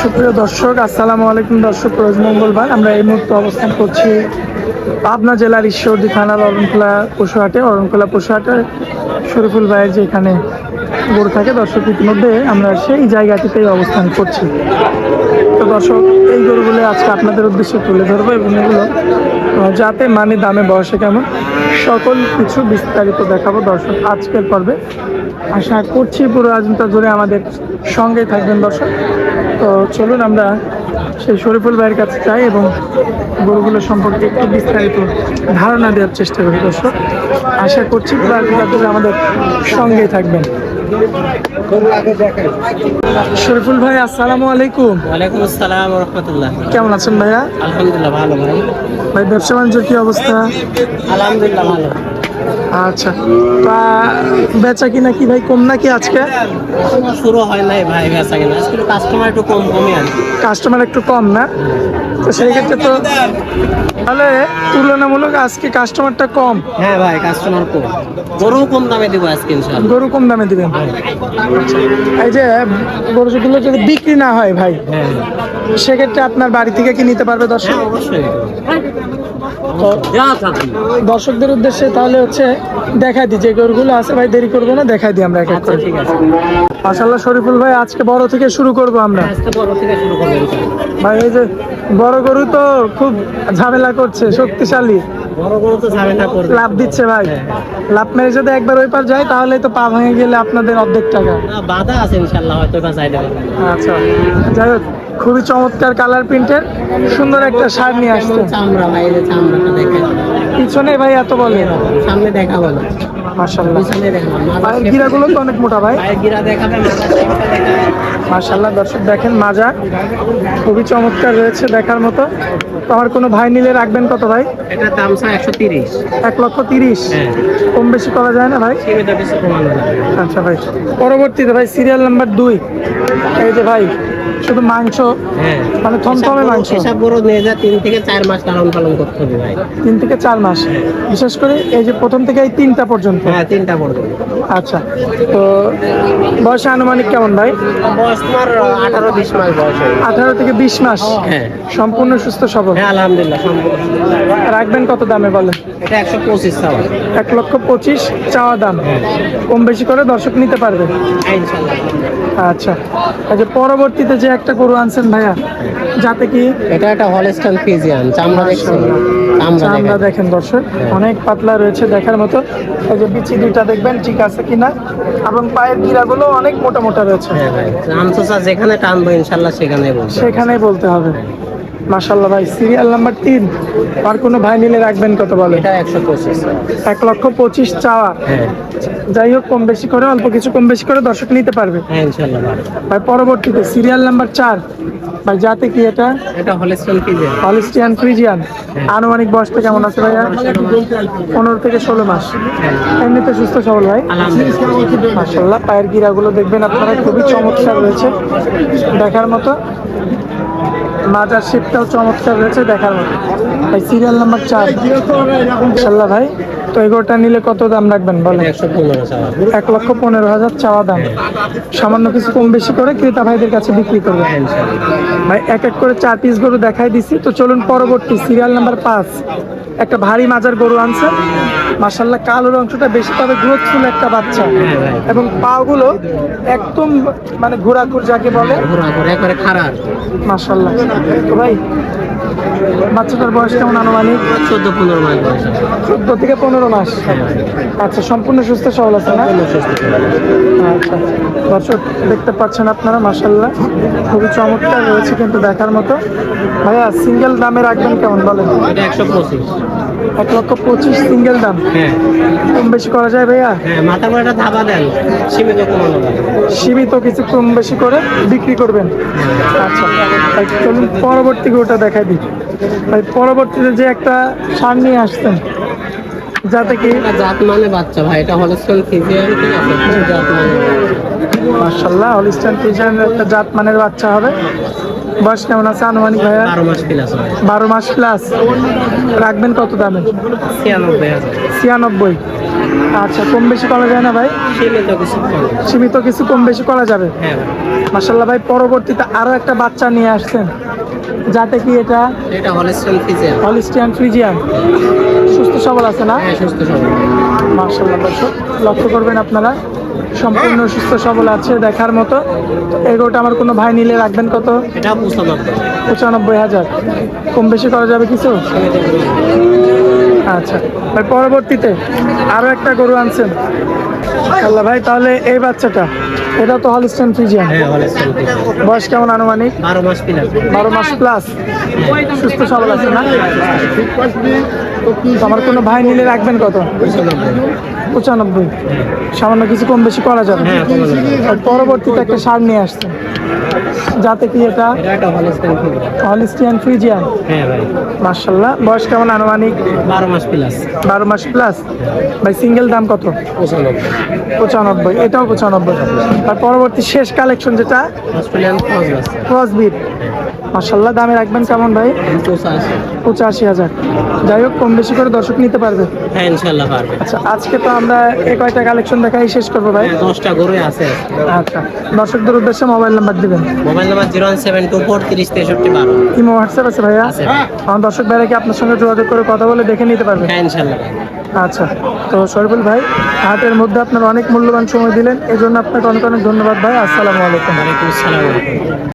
সুপ্রিয় দর্শক, আসসালামু আলাইকুম দর্শক, রোজ মঙ্গলবার আমরা এই মুহূর্তে অবস্থান করছি পাবনা জেলার ঈশ্বরদী থানার অরণখোলা পশুহাটে। অরণখোলা পশুহাটে শরীফুল ভাইয়ের যে এখানে গরু থাকে, দর্শক ইতিমধ্যে আমরা সেই জায়গাটিতেই অবস্থান করছি। তো দর্শক, এই গরুগুলো আজকে আপনাদের উদ্দেশ্যে তুলে ধরবো এবং এগুলো যাতে মানে দামে বয়সে কেমন, সকল কিছু বিস্তারিত দেখাবো দর্শক আজকের পর্বে। আশা করছি পুরো আজমটা জুড়ে আমাদের সঙ্গে থাকবেন দর্শক। তো চলুন আমরা সেই শরীফুল ভাইয়ের কাছে যাই এবং গরুগুলো সম্পর্কে একটু বিস্তারিত ধারণা দেওয়ার চেষ্টা করি দর্শক। আশা করছি পুরো জুড়ে আমাদের সঙ্গেই থাকবেন। শরীফুল ভাই আসসালামু আলাইকুম। ওয়ালাইকুম আসসালাম রহমতুল্লাহ। কেমন আছেন ভাইয়া? আলহামদুলিল্লাহ ভালো ভাই। ভাই ব্যবসা বাণিজ্য কি অবস্থা? আলহামদুলিল্লাহ ভালো। আচ্ছা। তা বেচা কিনা কি ভাই কম নাকি আজকে? শুরু হয় নাই ভাই বেচা কিনা। কাস্টমার একটু কম কমই আছে কাস্টমার একটু কম না? তো সেই ক্ষেত্রে তো তাহলে তুলনামূলক আজকে কাস্টমারটা কম। হ্যাঁ ভাই কাস্টমার কম। গরু কম দামে দিব আজকে ইনশাআল্লাহ। গরু কম দামে দিবেন। আচ্ছা, এই যে গরুগুলো যদি বিক্রি না হয় ভাই হ্যাঁ। সেক্ষেত্রে আপনার বাড়ি থেকে কি নিতে পারবে দর্শক? হ্যাঁ অবশ্যই। দর্শকদের উদ্দেশ্যে তাহলে হচ্ছে দেখাই দিই যে গরুগুলো আছে ভাই দেরি করব না দেখাই দিই আমরা এক এক আচ্ছা করে। ঠিক আছে। শরীফুল ভাই আজকে বড় থেকে শুরু করব আমরা। আজকে বড় থেকে শুরু করবেন ভাই এই যে বড় গরু তো খুব ঝামেলা করছে শক্তিশালী। বড় গরু তো যাবে না লাভ দিচ্ছে ভাই। লাভ মেরে যদি একবার ওই পার যায় তাহলে তো পা ভেঙে গেলে আপনাদের অর্ধেক টাকা। বাধা আছে ইনশাআল্লাহ হয়তো বা চাইতে পারবেন আচ্ছা। যাই হোক খুবই চমৎকার কালার প্রিন্টের সুন্দর একটা শার্ট নিয়ে আসছে। চামড়া ভাই চামড়াটা দেখে পিছনে ভাই এত বলে? সামনে পিছনে দেখাবো পায়ের গিরাগুলো তো অনেক মোটা ভাই। পায়ের গিরা দেখাবে দর্শক দেখেন মাজা খুবই চমৎকার রয়েছে দেখার মতো। তো আমার কোনো ভাই নিলে রাখবেন কত ভাই? এটার দাম স্যার একশো তিরিশ। এক লক্ষ তিরিশ। হ্যাঁ। কম বেশি করা যায় না ভাই? আচ্ছা ভাই। পরবর্তীতে ভাই সিরিয়াল নাম্বার দুই। এই যে ভাই শুধু মাংস? হ্যাঁ। মানে থমথমে মাংস। এসব গরু নিয়ে যা তিন থেকে চার মাস লালন পালন করতে হবে ভাই। তিন থেকে চার মাস। বিশেষ করে এই যে প্রথম থেকে এই তিনটা পর্যন্ত। হ্যাঁ তিনটা পর্যন্ত। আচ্ছা। তো বয়সে আনুমানিক কেমন ভাই? বয়স তোমার আঠারো বিশ মাস বয়স আঠারো থেকে বিশ মাস। হ্যাঁ। সম্পূর্ণ সুস্থ সবল। হ্যাঁ আলহামদুলিল্লাহ সম্পূর্ণ রাখবেন কত দামে বলেন? এটা একশো পঁচিশ চাওয়া। এক লক্ষ পঁচিশ চাওয়া দাম। কম বেশি করে দর্শক নিতে পারবে। হ্যাঁ, ইনশাল্লাহ। আচ্ছা। আচ্ছা পরবর্তীতে যে একটা গরু আনছেন ভাইয়া যাতে কি এটা একটা হলস্টাইন ফিজিয়ান চামড়া দেখছেন চামড়া দেখেন। দর্শক অনেক পাতলা রয়েছে দেখার মতো। এই যে বিচি দুইটা দেখবেন ঠিক আছে কিনা? এবং পায়ের গিরাগুলো অনেক মোটা মোটা রয়েছে। হ্যাঁ ভাই রামচোচা যেখানে টানবো ইনশাল্লাহ সেখানে বলব সেখানেই বলতে হবে। মাশাল্লাহ ভাই সিরিয়াল নাম্বার তিন। আর কোনো ভাই নিলে রাখবেন কত বলে এক লক্ষ পঁচিশ চাওয়া। হ্যাঁ। যাই হোক কম বেশি করে অল্প কিছু কম বেশি করে দর্শক নিতে পারবে। হ্যাঁ ভাই। পরবর্তীতে সিরিয়াল নাম্বার চার। ভাই যাতে কি এটা? এটা হলিস্টিয়ান ফ্রিজিয়ান। আনুমানিক বয়সটা কেমন আছে ভাইয়া? পনেরো থেকে ষোলো মাস। এমনিতে সুস্থ সবল ভাই? মাসাল্লাহ পায়ের গিরাগুলো দেখবেন আপনারা খুবই চমৎকার রয়েছে দেখার মতো। মাজার শেপটাও চমৎকার রয়েছে দেখার মতো। ভাই সিরিয়াল নাম্বার চার। ইনশাল্লাহ ভাই। তো এগোটা নিলে কত দাম রাখবেন বলেন? এক লক্ষ পনেরো হাজার চাওয়া দাম। সামান্য কিছু কম বেশি করে ক্রেতা ভাইদের কাছে বিক্রি করবে ভাই এক এক করে চার পিস গরু দেখাই দিছি। তো চলুন পরবর্তী সিরিয়াল নাম্বার পাঁচ। একটা ভারী মাজার গরু আনছে। মাসাল্লাহ কালোর অংশটা বেশি তবে গ্রোথফুল একটা বাচ্চা। হ্যাঁ এবং পাগুলো একদম মানে ঘোরাঘুর যাকে বলে। মাসাল্লাহ তো ভাই বাচ্চাটার বয়স কেমন আনুমানিক? চোদ্দ পনেরো মাস বয়স চোদ্দ থেকে পনেরো মাস আচ্ছা সম্পূর্ণ সুস্থ সবল আছে না? আচ্ছা দর্শক দেখতে পাচ্ছেন আপনারা মাসাল্লাহ খুবই চমৎকার রয়েছে কিন্তু দেখার মতো। ভাইয়া সিঙ্গেল দামে রাখবেন কেমন বলেন? একশো পঁচিশ। এক লক্ষ পঁচিশ সিঙ্গেল দাম? হ্যাঁ। কম বেশি করা যায় ভাইয়া? হ্যাঁ মাথা করে ধাবা দেন। সীমিত কমানো সীমিত কিছু কম বেশি করে বিক্রি করবেন? আচ্ছা চলুন পরবর্তী ওটা দেখাই দিই। ভাই পরবর্তীতে যে একটা সার নিয়ে আসতেন যাতে কি? জাত মানে বাচ্চা ভাই এটা হলস্টন ফিজিয়ান ঠিক আছে? জাত মানে মার্শাল্লাহ হলিস্টান ফিজানের একটা জাত মানের বাচ্চা হবে। বয়স কেমন আছে আনুমানিক ভাইয়া? বারো মাস প্লাস বারো মাস প্লাস রাখবেন কত দামে? ছিয়ানব্বই আচ্ছা কম বেশি করা যায় না ভাই? সীমিত কিছু কম। বেশি করা যাবে? হ্যাঁ মাসাল্লাহ ভাই পরবর্তীতে আরও একটা বাচ্চা নিয়ে আসছেন। যাতে কি এটা হলিস্টিয়ান ফ্রিজিয়ান। সুস্থ সবল আছে না? হ্যাঁ সুস্থ সবল। মার্শাল্লাহ দর্শক লক্ষ্য করবেন আপনারা সম্পূর্ণ সুস্থ সবল আছে দেখার মতো। এগোটা আমার কোনো ভাই নিলে রাখবেন কত? এটা পঁচানব্বই। হাজার। কম বেশি করা যাবে কিছু। আচ্ছা পরবর্তীতে আরও একটা গরু আনছেন। আল্লাহ ভাই তাহলে এই বাচ্চাটা এটা তো হলস্টেন ফ্রিজিয়ান হ্যাঁ ফিজিয়ান বয়স কেমন আনুমানিক? বারো মাস প্লাস বারো মাস প্লাস সুস্থ সবল আছে না? আমার কোনো ভাই নিলে রাখবেন কত? পঁচানব্বই। সামান্য কিছু কম বেশি করা যাবে। হ্যাঁ আর পরবর্তীতে একটা সার নিয়ে আসছেন যাতে কি এটা হলিস্টিয়ান ফ্রিজিয়ান মার্শাল্লাহ বয়স কেমন আনুমানিক? বারো মাস প্লাস বারো মাস প্লাস ভাই সিঙ্গেল দাম কত? পঁচানব্বই। এটাও পঁচানব্বই। আর পরবর্তী শেষ কালেকশন যেটা? ক্রসবিট মার্শাল্লাহ দামে রাখবেন কেমন ভাই? পঁচাশি হাজার। যাই হোক কম বেশি করে দর্শক নিতে পারবে। হ্যাঁ ইনশাল্লাহ পারবে। আচ্ছা আজকে তো আমরা এ কয়টা কালেকশন দেখাই শেষ করব ভাই? হ্যাঁ দশটা গরুই আছে। আচ্ছা দর্শকদের উদ্দেশ্যে মোবাইল নাম্বার দিবেন। Mobile number zero one seven two four তিরিশ তেষট্টি বারো। ইমো হোয়াটসঅ্যাপ আছে ভাইয়া? আছে। আমার দর্শক ভাইরা কি আপনার সঙ্গে যোগাযোগ করে কথা বলে দেখে নিতে পারবে? হ্যাঁ ইনশাল্লাহ আচ্ছা তো শরীফুল ভাই হাটের মধ্যে আপনার অনেক মূল্যবান সময় দিলেন এজন্য আপনাকে অনেক অনেক ধন্যবাদ ভাই। আসসালামু আলাইকুম। ওয়ালাইকুম আসসালাম।